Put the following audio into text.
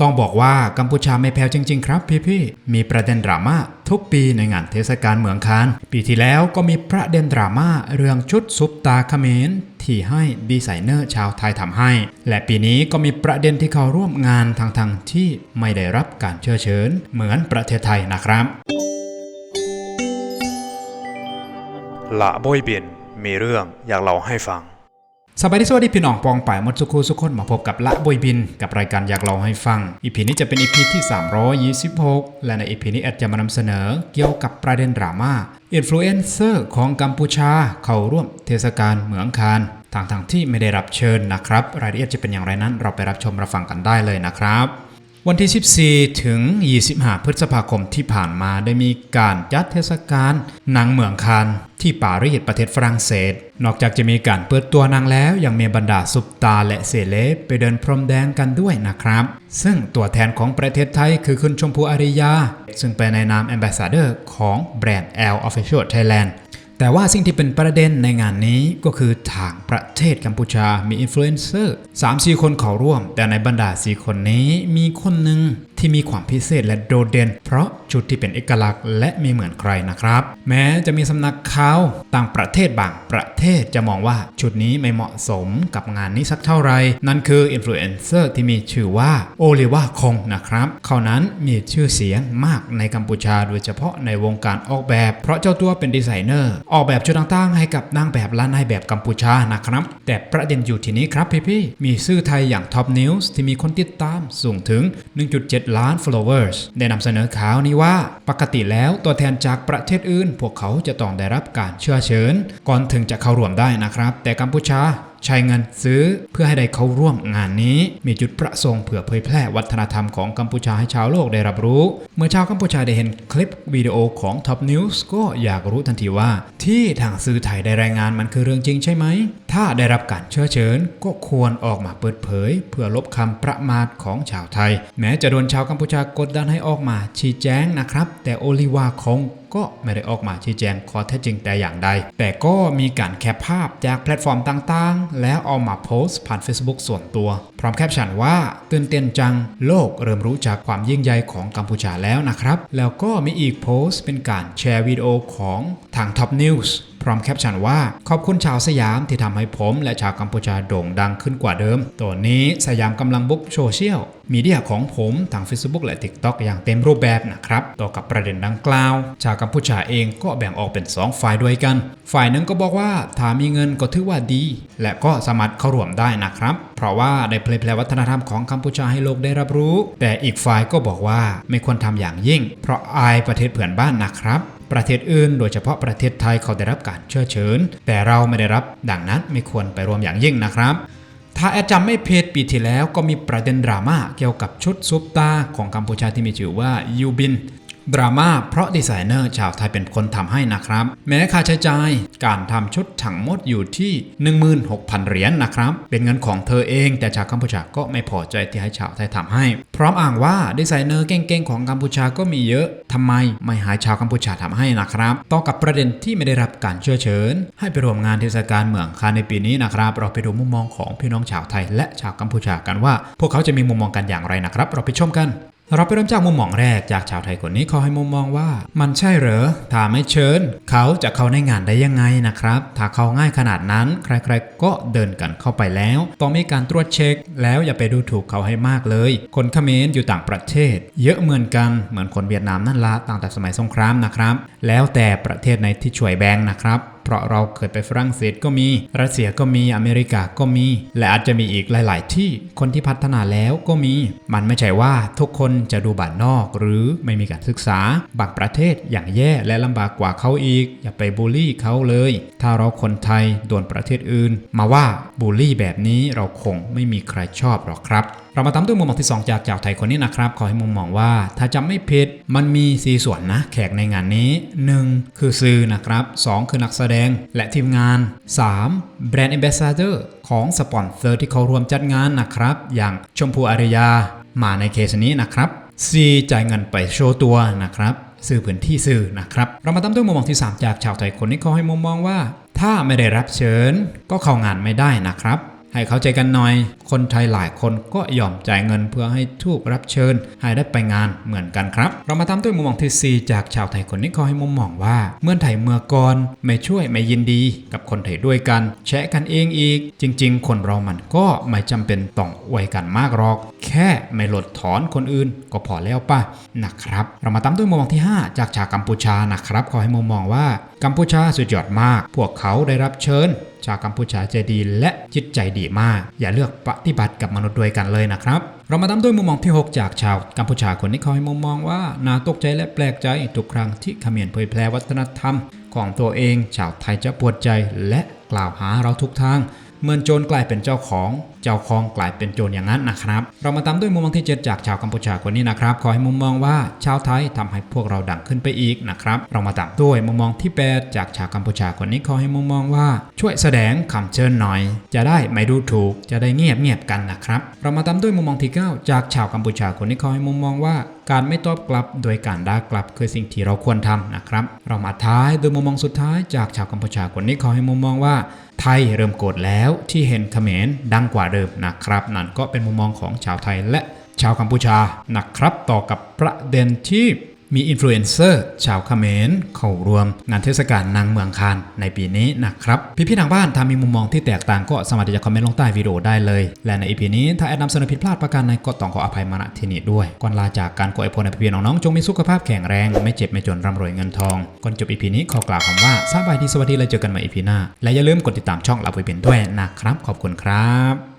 ต้องบอกว่ากัมพูชาไม่แพ้จริง ๆ ครับพี่ๆ มีประเด็นดราม่าทุกปีในงานเทศกาลเหมืองคาน ปีที่แล้วก็มีประเด็นดราม่าเรื่องชุดซุปตาเขมรที่ให้ดีไซเนอร์ชาวไทยทำให้ และปีนี้ก็มีประเด็นที่เขาร่วมงานทางทางๆที่ไม่ได้รับการเชิญเชิญ เหมือนประเทศไทยนะครับละบอยเบียนมีเรื่องอยากเล่าให้ฟัง สบายดีสวัสดีพี่น้องปองป่ายมดสุขูสุขคนมาพบกับละบอยบิน กับรายการอยากเล่าให้ฟังอีพีนี้จะเป็นอีพีที่ 326 และในอีพีนี้แอดจะมานำเสนอเกี่ยวกับประเด็นดราม่าอินฟลูเอนเซอร์ของกัมพูชา เข้าร่วมเทศกาลเหมืองคานทางทางที่ไม่ได้รับเชิญนะครับ รายละเอียดจะเป็นอย่างไรนั้นเราไปรับชมรับฟังกันได้เลยนะครับ วันที่ 14 ถึง 25 พฤษภาคมที่ผ่านมาได้มีการจัดเทศกาลหนังเหมืองคานที่ปารีสประเทศฝรั่งเศส นอกจากจะมีการเปิดตัวนางแล้ว ยังมีบรรดาซุปตาและเซเลบไปเดินพรมแดงกันด้วยนะครับ ซึ่งตัวแทนของประเทศไทยคือคุณชมพูอาริยา ซึ่งเป็นในนาม Ambassador ของแบรนด์ L Official Thailand แต่ว่าสิ่งที่เป็นประเด็นในงานนี้ก็คือทางประเทศกัมพูชามีอินฟลูเอนเซอร์สามสี่คนเข้าร่วม แต่ในบรรดาสี่คนนี้มีคนหนึ่ง ที่มีความพิเศษและโดดเด่น เพราะชุดที่เป็นเอกลักษณ์และไม่เหมือนใครนะครับ แม้จะมีสำนักข่าวต่างประเทศบางประเทศจะมองว่าชุดนี้ไม่เหมาะสมกับงานนี้สักเท่าไหร่นั่นคืออินฟลูเอนเซอร์ที่มีชื่อว่าโอลิวาคงนะครับเขานั้นมีชื่อเสียงมากในกัมพูชาโดยเฉพาะในวงการออกแบบ เพราะเจ้าตัวเป็นดีไซเนอร์ ออกแบบชุดต่างๆ ให้กับนางแบบและนายแบบกัมพูชานะครับ แต่ประเด็นอยู่ที่นี้ครับพี่ๆมีสื่อไทยอย่าง Top News ที่มีคนติดตามสูงถึง1.7 ล้าน followers ได้นำเสนอข่าวนี้ว่า ปกติแล้วตัวแทนจากประเทศอื่น พวกเขาจะต้องได้รับการเชื่อเชิญ ก่อนถึงจะเข้าร่วมได้นะครับ แต่กัมพูชา ใช้เงินซื้อเพื่อให้ได้เข้าร่วมงานนี้ มีจุดประสงค์เพื่อเผยแพร่วัฒนธรรมของกัมพูชาให้ชาวโลกได้รับรู้ เมื่อชาวกัมพูชาได้เห็นคลิปวิดีโอของ Top News ก็อยากรู้ทันทีว่า ที่ทางสื่อไทยได้รายงานมันคือเรื่องจริงใช่ไหม ถ้าได้รับการเชื้อเชิญก็ควรออกมาเปิดเผย เพื่อลบคำประมาทของชาวไทย แม้จะโดนชาวกัมพูชากดดันให้ออกมาชี้แจงนะครับ แต่โอลิวาคงก็ไม่ได้ออกมาชี้แจงข้อเท็จจริงแต่อย่างใด แต่ก็มีการแคปภาพจากแพลตฟอร์มต่างๆ แล้วเอามาโพสต์ผ่าน Facebook ส่วนตัว พร้อมแคปชั่นว่าตื่นเต้นจัง โลกเริ่มรู้จักความยิ่งใหญ่ของกัมพูชาแล้วนะครับ แล้วก็มีอีกโพสต์เป็นการแชร์วิดีโอของทาง Top News พร้อมแคปชั่นว่า ขอบคุณชาวสยามที่ทำให้ผมและชาวกัมพูชาโด่งดังขึ้นกว่าเดิมตอนนี้สยามกำลังบุกโซเชียลมีเดียของผมทาง Facebook และ TikTok อย่างเต็มรูปแบบนะครับ ต่อกับประเด็นดังกล่าว ชาวกัมพูชาเองก็แบ่งออกเป็น 2 ฝ่ายด้วยกัน ฝ่ายหนึ่งก็บอกว่าถ้ามีเงินก็ถือว่าดี และก็สามารถเข้าร่วมได้นะครับ เพราะว่าได้เผยแพร่วัฒนธรรมของกัมพูชาให้โลกได้รับรู้ แต่อีกฝ่ายก็บอกว่าไม่ควรทำอย่างยิ่ง เพราะอายประเทศเพื่อนบ้านนะครับ ประเทศอื่น โดยเฉพาะประเทศไทยเขาได้รับการเชื่อเชิญ แต่เราไม่ได้รับดังนั้นไม่ควรไปรวมอย่างยิ่งนะครับ ถ้าแอดจำไม่ผิดปีที่แล้วก็มีประเด็นดราม่าเกี่ยวกับชุดซุปตาของกัมพูชาที่มีชื่อว่ายูบิน ดราม่าเพราะดีไซเนอร์ชาวไทยเป็นคนทำให้นะครับ แม้ค่าใช้จ่ายการทำชุดทั้งมดอยู่ที่ 16,000 เหรียญนนะครับ เป็นเงินของเธอเอง แต่ชาวกัมพูชาก็ไม่พอใจที่ให้ชาวไทยทำให้ พร้อมอ้างว่าดีไซเนอร์เก่งๆของกัมพูชาก็มีเยอะทำไมไม่หายชาวกัมพูชาทำให้นะครับ ต่อกับประเด็นที่ไม่ได้รับการเชื้อเชิญ ให้ไปร่วมงานเทศกาลเมืองคานในปีนี้นะครับ เราไปดูมุมมองของพี่น้องชาวไทย และชาวกัมพูชากันว่า พวกเขาจะมีมุมมองกันอย่างไรนะครับ เราไปชมกัน เราไปเริ่มจากมุมมองแรกจากชาวไทยคนนี้เขาให้มุมมองว่า มันใช่เหรอถ้าไม่เชิญ เขาจะเข้าในงานได้ยังไงนะครับ ถ้าเข้าง่ายขนาดนั้นใครๆก็เดินกันเข้าไปแล้ว ต้องมีการตรวจเช็ค แล้วอย่าไปดูถูกเขาให้มากเลย คนเขมรอยู่ต่างประเทศ เยอะเหมือนกันเหมือนคนเวียดนามนั่นละตั้งแต่สมัยสงครามนะครับ แล้วแต่ประเทศไหนที่ช่วยแบงนะครับ เพราะเราเคยไปฝรั่งเศสก็มี รัสเซียก็มีอเมริกาก็มี และอาจจะมีอีกหลาย ๆ ที่คนที่พัฒนาแล้วก็มี มันไม่ใช่ว่าทุกคนจะดูบ้านนอก หรือไม่มีการศึกษาบางประเทศอย่างแย่และลำบากกว่าเขาอีก อย่าไปบูลลี่เขาเลย ถ้าเราคนไทยโดนประเทศอื่น มาว่าบูลลี่แบบนี้เราคงไม่มีใครชอบหรอกครับ เรามาตามด้วยมุมมองที่2จากชาวไทยคนนี้นะครับ ขอให้มุมมองว่า ถ้าจำไม่ผิดมันมีสีส่วนนะ แขกในงานนี้ 1. คือสื่อนะครับ 2. คือนักแสดงและทีมงาน 3. แบรนด์ a อ b เบ s เ d อร์ของสปอนเซอร์ที่เขารวมจัดงานนะครับ อย่างชมพูอารยา มาในเคสนี้นะครับ 4. จ่ายเงินไปโชว์ตัวนะครับสื่อพื้นที่สื่อนะครับ เรามาตามด้วยมุมมองที่ 3 จากชาวไทยคนนี้เขาให้มุมมองว่า ถ้าไม่ได้รับเชิญ ก็เข้างานไม่ได้นะครับ ให้เข้าใจกันหน่อย คนไทยหลายคนก็ยอมจ่ายเงินเพื่อให้ถูกรับเชิญ ให้ได้ไปงานเหมือนกันครับ เรามาตามด้วยมุมมองที่ 4 จากชาวไทยคนนี้เขาให้มุมมองว่า เมื่อไทยเมื่อก่อนไม่ช่วยไม่ยินดี กับคนไทยด้วยกัน แชะกันเองอีก จริง ๆ คนเรามันก็ไม่จำเป็นต้องอวยกันมากหรอก แค่ไม่หลดถอนคนอื่นก็พอแล้วป่ะนะครับ เรามาตามด้วยมุมมองที่ 5 จากชาวกัมพูชานะครับขอให้มุมมองว่ากัมพูชาสุดยอดมาก พวกเขาได้รับเชิญ ชาวกัมพูชาใจดีและจิตใจดีมาก อย่าเลือกปฏิบัติกับมนุษย์ด้วยกันเลยนะครับ เรามาตามด้วยมุมมองที่ 6 จากชาวกัมพูชาคนนี้เขาให้มุมมองว่าน่าตกใจและแปลกใจทุกครั้งที่เขมรเผยแพร่วัฒนธรรม ของตัวเอง ชาวไทยจะปวดใจและกล่าวหาเราทุกทาง เหมือนโจรกลายเป็นเจ้าของ เจ้าของกลายเป็นโจรอย่างนั้นนะครับ เรามาตามด้วยมุมมองที่7จากชาวกัมพูชาคนนี้นะครับ ขอให้มุมมองว่าชาวไทยทำให้พวกเราดังขึ้นไปอีกนะครับ เรามาตามด้วยมุมมองที่ 8 จากชาวกัมพูชาคนนี้ขอให้มุมมองว่าช่วยแสดงคำเชิญหน่อย จะได้ไม่ดูถูก จะได้เงียบเงียบกันนะครับ เรามาตามด้วยมุมมองที่ 9 จากชาวกัมพูชาคนนี้ขอให้มุมมองว่า การไม่ตอบกลับโดยการด่ากลับคือสิ่งที่เราควรทำนะครับ เรามาท้ายโดยมุมมองสุดท้ายจากชาวกัมพูชาคนนี้ขอให้มุมมองว่า ไทยเริ่มโกรธแล้วที่เห็นเขมรดังกว่าเดิมนะครับ นั่นก็เป็นมุมมองของชาวไทยและชาวกัมพูชานะครับ ต่อกับประเด็นที่ มีอินฟลูเอนเซอร์ชาวเขมรเข้ารวมงานเทศกาลนางเมืองคานในปีนี้นะครับ พี่ๆทางบ้านถ้ามีมุมมองที่แตกต่างก็สามารถที่จะคอมเมนต์ลงใต้วิดีโอได้เลย และในอีพีนี้ถ้าแอดนำเสนอผิดพลาดประการใดก็ต้องขออภัยมาณที่นี้ด้วย ก่อนลาจากการขออวยพรในพี่ๆน้องๆจงมีสุขภาพแข็งแรงไม่เจ็บไม่จนร่ำรวยเงินทอง ก่อนจบอีพีนี้ขอกล่าวคำว่าสบายดีสวัสดีและเจอกันใหม่อีพีหน้าและอย่าลืมกดติดตามช่องลาบุยเป็นด้วยนะครับขอบคุณครับ